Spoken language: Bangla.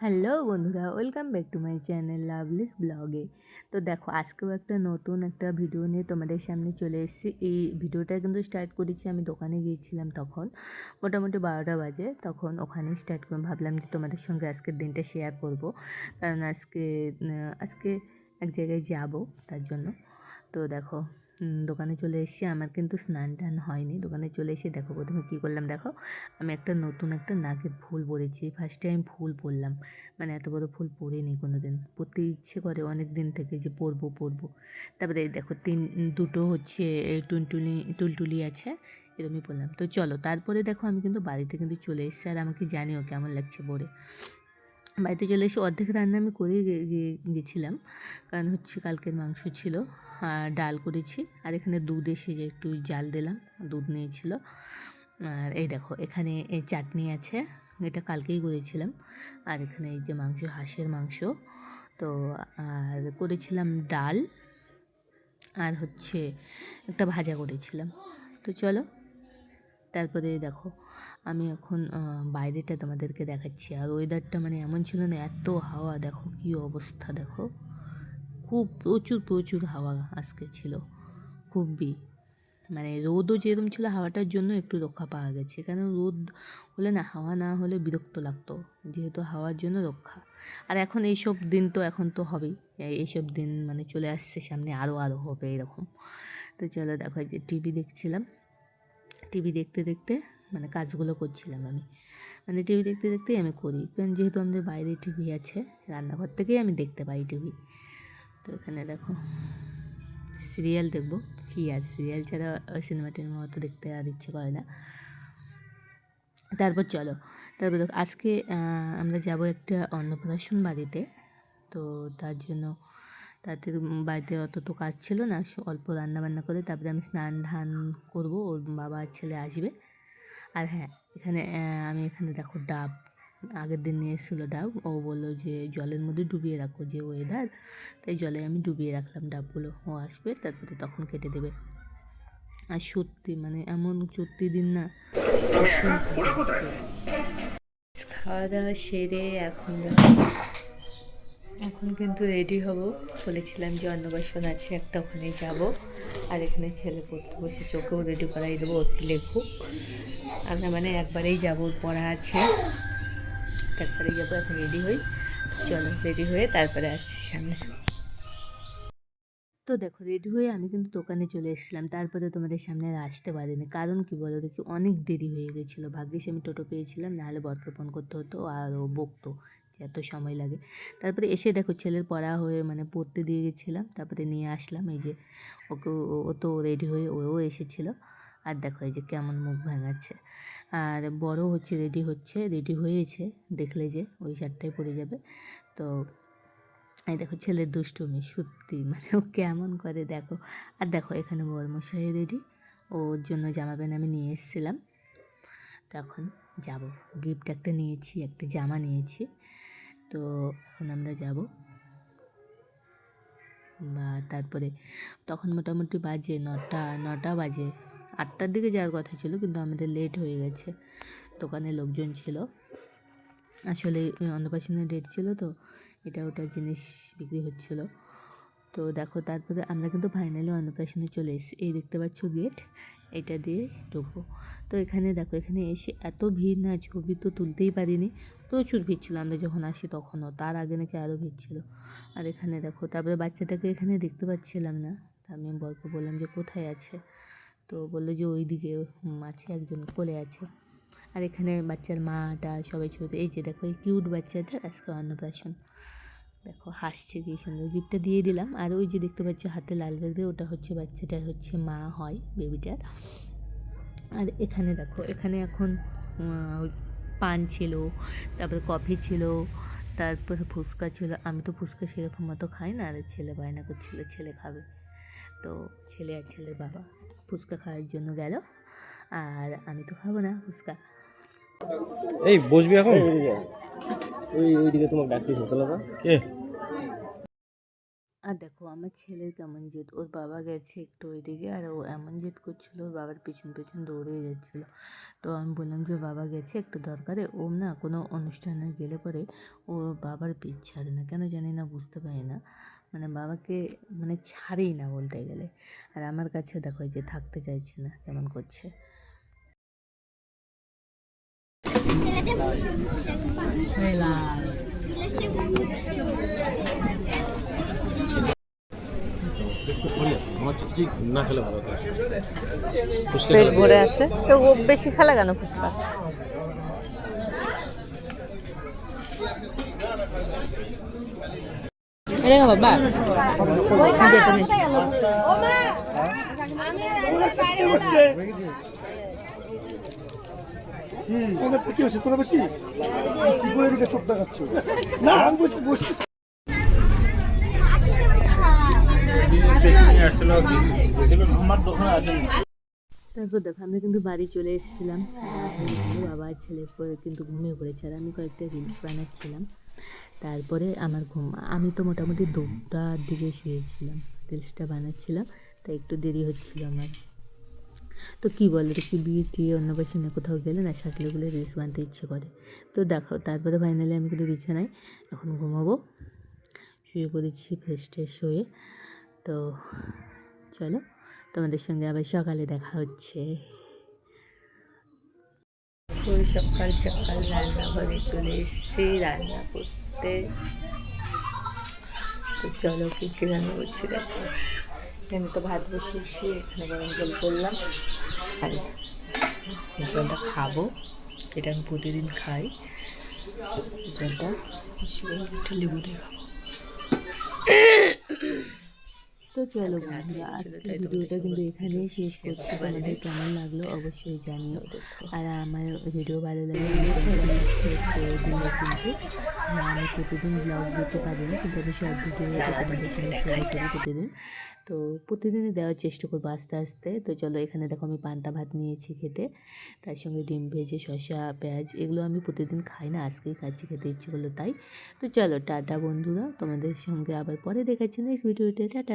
হ্যালো বন্ধুরা welcome back to my channel লাভলিস ব্লগে তো দেখো, আজকেও একটা নতুন একটা ভিডিও নিয়ে তোমাদের সামনে চলে এসেছি। এই ভিডিওটা কিন্তু স্টার্ট করেছি আমি দোকানে গিয়েছিলাম তখন, মোটামুটি বারোটা বাজে। তখন ওখানে স্টার্ট করে ভাবলাম যে তোমাদের সঙ্গে আজকের দিনটা শেয়ার করব। কারণ আজকে আজকে এক জায়গায় যাব তার জন্য। তো দেখো দোকানে চলে এসেছি। আমার কিন্তু স্নান টান হয়নি। দোকানে চলে এসে দেখো প্রথমে কী করলাম দেখো, আমি একটা নতুন একটা নাকের ফুল পরেছি। ফার্স্ট টাইম ফুল পরলাম। মানে এত বড় ফুল পরিনি কোনো দিন পরতে ইচ্ছে করে অনেক দিন থেকে যে পরবো পরবো। তারপরে দেখো তিন, দুটো হচ্ছে এই টুনটুনি টুলটুলি আছে এরকমই পরলাম। তো চলো, তারপরে দেখো আমি কিন্তু বাড়িতে কিন্তু চলে এসেছি। আর আমাকে জানিও কেমন লাগছে পরে। বাড়িতে চলে এসে অর্ধেক রান্না আমি গে- গেছিলাম। কারণ হচ্ছে কালকের মাংস ছিল, আর ডাল করেছি। আর এখানে দুধ এসে যে একটু জাল দিলাম, দুধ নিয়েছিল। আর এই দেখো, এখানে এই চাটনি আছে, এটা কালকেই করেছিলাম। আর এখানে এই যে মাংস, হাঁসের মাংস। তো আর করেছিলাম ডাল। আর হচ্ছে একটা ভাজা করেছিলাম। তো চলো তারপরে দেখো, আমি এখন বাইরেটা তোমাদেরকে দেখাচ্ছি। আর ওয়েদারটা মানে এমন ছিল না, এত হাওয়া, দেখো কী অবস্থা, দেখো। খুব প্রচুর প্রচুর হাওয়া আজকে ছিল। খুবই মানে রোদও যেরকম ছিল, হাওয়াটার জন্য একটু রক্ষা পাওয়া গেছে। কেন রোদ হলে না, হাওয়া না হলে বিরক্ত লাগতো, যেহেতু হাওয়ার জন্য রক্ষা। আর এখন এইসব দিন তো, এখন তো হবেই। এই- এইসব দিন মানে চলে আসছে, সামনে আরও আরও হবে এরকম। তো চলো দেখো যে টিভি দেখছিলাম। টিভি দেখতে দেখতে মানে কাজগুলো করছিলাম আমি। মানে টিভি দেখতে দেখতেই আমি করি। কারণ যেহেতু আমাদের বাইরে টিভি আছে, রান্নাঘর থেকেই আমি দেখতে পাই টিভি তো এখানে দেখো, সিরিয়াল দেখব। কী আর সিরিয়াল ছাড়া সিনেমা টিনেমা অত দেখতে আর ইচ্ছে করে না। তারপর চলো, তারপর আজকে আমরা যাব একটা অন্নপ্রাশন বাড়িতে। তো তার জন্য তাতে বাড়িতে অত তো কাজ ছিল না অল্প রান্না বান্না করে তারপরে আমি স্নান ধান করব ওর বাবা আর ছেলে আসবে। আর হ্যাঁ এখানে আমি এখানে দেখো ডাব আগের দিন নিয়ে এসেছিল ডাব ও বলল যে জলের মধ্যে ডুবিয়ে রাখো যে ওয়েদার তাই জলে আমি ডুবিয়ে রাখলাম ডাবগুলো ও আসবে তারপরে তখন কেটে দেবে। আর সত্যি মানে এমন সত্যি দিন না। খাওয়া দাওয়া সেরে এখন এখন কিন্তু রেডি হব। বলেছিলাম যে অন্নবাসন আছে, একটা ওখানে যাব। আর এখানে ছেলে পড়তে বসে চোখেও রেডি করাই দেবো, একটু লেখুক আমরা মানে একবারেই যাব, পড়া আছে। একবারেই যাব, এখন রেডি হই। চলো রেডি হয়ে তারপরে আসছি সামনে। তো দেখো রেডি হয়ে আমি কিন্তু দোকানে চলে এসেছিলাম। তারপরে তোমাদের সামনে আর আসতে পারিনি। কারণ কি বলো দেখি, অনেক দেরি হয়ে গেছিল। ভাগ্যিস আমি টোটো পেয়েছিলাম, নাহলে বরকে ফোন করতে হতো, আর ও বকতো। এত সময় লাগে। তারপরে এসে দেখো ছেলের পড়া হয়ে মানে পড়তে দিয়ে গেছিলাম, তারপরে নিয়ে আসলাম এই যে ওকে, ও- তো রেডি হয়ে ওও এসেছিল। আর দেখো এই যে কেমন মুখ ভাঙাচ্ছে। আর বড় হচ্ছে, রেডি হচ্ছে, রেডি হয়েছে, দেখলে যে ওই শার্টটাই পরে যাবে। তো এই দেখো ছেলের দুষ্টুমি, সত্যি মানে ও কেমন করে দেখো। আর দেখো এখানে বর্মশাই রেডি, ওর জন্য জামা প্যান্ট আমি নিয়ে এসেছিলাম। তখন যাব। গিফট একটা নিয়েছি, একটা জামা নিয়েছি। তো এখন আমরা যাব। বা তারপরে তখন মোটামুটি বাজে নটা নটা বাজে। আটটার দিকে যাওয়ার কথা ছিল, কিন্তু আমাদের লেট হয়ে গেছে। দোকানে লোকজন ছিল। আসলে অন্নপ্রাশনের ডেট ছিল তো, এটা ওটা জিনিস বিক্রি হচ্ছিল। তো দেখো, তারপরে আমরা কিন্তু ফাইনালি অন্নপ্রাশনে চলে এসেছি। এই দেখতে পাচ্ছ গেট এটা দিয়ে ঢুকবো তো এখানে দেখো, এখানে এসে এত ভিড় না, ছবি তো তুলতেই পারিনি। প্রচুর ভিড় ছিল আমরা যখন আসি তখনও, তার আগে নাকি আরও ভিড় ছিল। আর এখানে দেখো, তারপরে বাচ্চাটাকে এখানে দেখতে পাচ্ছিলাম না। তা আমি বরকে বললাম যে, কোথায় আছে? তো বলল যে ওই দিকে আছে, একজন কোলে আছে। আর এখানে বাচ্চার মাটা, সবাই ছবি এই যে দেখো, এই কিউট বাচ্চাটা আজকে অন্নপ্রাশন। দেখো, হাসছে কি সুন্দর। গিফটটা দিয়ে দিলাম। আর ওই যে দেখতে পাচ্ছ হাতে লাল ব্যাগ দিয়ে ওটা হচ্ছে বাচ্চাটার হচ্ছে মা হয় বেবিটার আর এখানে দেখো, এখানে এখন পান ছিল, তারপরে কফি ছিল, তারপরে ফুচকা ছিল। আমি তো ফুচকা সেরকম মতো খাই না, আর ছেলে বায়না করছিল, ছেলে খাবে। তো ছেলে আর ছেলের বাবা ফুচকা খাওয়ার জন্য গেল। আর আমি তো খাব না ফুচকা। এই বসবি এখন? ওই ওইদিকে তোমাকে ডাকতেছে চলো তো। কে? আর দেখো আমার ছেলের কেমন জেদ। ওর বাবা গেছে একটু ওইদিকে আর ও এমন জেদ করছিল ওর বাবার পিছন পিছন দৌড়ে যাচ্ছিল। তো আমি বললাম যে বাবা গেছে একটু দরকারে। ও না কোনো অনুষ্ঠানে গেলে পরে ওর বাবার পিছ ছাড়ে না। কেন জানি না বুঝতে পারি না। মানে বাবাকে মানে ছাড়েই না বলতে গেলে। আর আমার কাছে দেখো এই যে থাকতে চাইছে না কেমন করছে। পেট ভরে আছে। তো ও বেশি খেলা কেন ফুচকা? এটা বাবা যেতে নেই ওদের কি তোরা বসি কি করে চোখ দেখাচ্ছ? না, আমি বলছি বসছিস তারপর দেখো, আমরা কিন্তু বাড়ি চলে এসেছিলাম। বাবা ছেলে কিন্তু ঘুমিয়ে পড়েছে, আর আমি কয়েকটা রিলস বানাচ্ছিলাম। তারপরে আমার ঘুম, আমি তো মোটামুটি দুটার দিকে শুয়েছিলাম রিলসটা বানাচ্ছিলাম, তাই একটু দেরি হচ্ছিল আমার। তো কী বলে কি বিয়ে টিয়ে অন্নপ্রাশনে কোথাও গেলে না সাকলেগুলো রিলস বানাতে ইচ্ছে করে। তো দেখো, তারপরে ফাইনালি আমি কিন্তু বিছানায় এখন ঘুমাবো। শুয়ে পড়েছি ফ্রেশ ট্রেশ হয়ে। তো চলো, তোমাদের সঙ্গে আবার সকালে দেখা হচ্ছে। সকাল সকাল রান্নাঘরে চলে এসেছি, রান্না করতে। তো চলো কী কী রান্না করছি দেখো। এখানে তো ভাত বসিয়েছি, এখানে গরম জল করলাম। আর জলটা খাব এটা আমি প্রতিদিন খাই। জলটা একটু লেবু দিয়ে খাব। তো চলো বন্ধুরা আজকে ভিডিওটা কিন্তু এখানেই শেষ করছি। তোমাদের কেমন লাগল অবশ্যই জানিও। আর আমার ভিডিও ভালো হ্যাঁ, আমি প্রতিদিন ব্লগ দিতে পারি না কিন্তু আমি সব ভিডিও তোমাদের সঙ্গে শেয়ার করি প্রতিদিন। তো প্রতিদিনই দেওয়ার চেষ্টা করব আস্তে আস্তে। তো চলো এখানে দেখো আমি পান্তা ভাত নিয়েছি খেতে। তার সঙ্গে ডিম ভেজে শসা পেঁয়াজ এগুলো আমি প্রতিদিন খাই না আজকেই খাচ্ছি খেতে ইচ্ছে করল তাই। তো চলো টাটা বন্ধুরা তোমাদের সঙ্গে আবার পরে দেখাচ্ছি নেক্সট ভিডিওতে টাটা।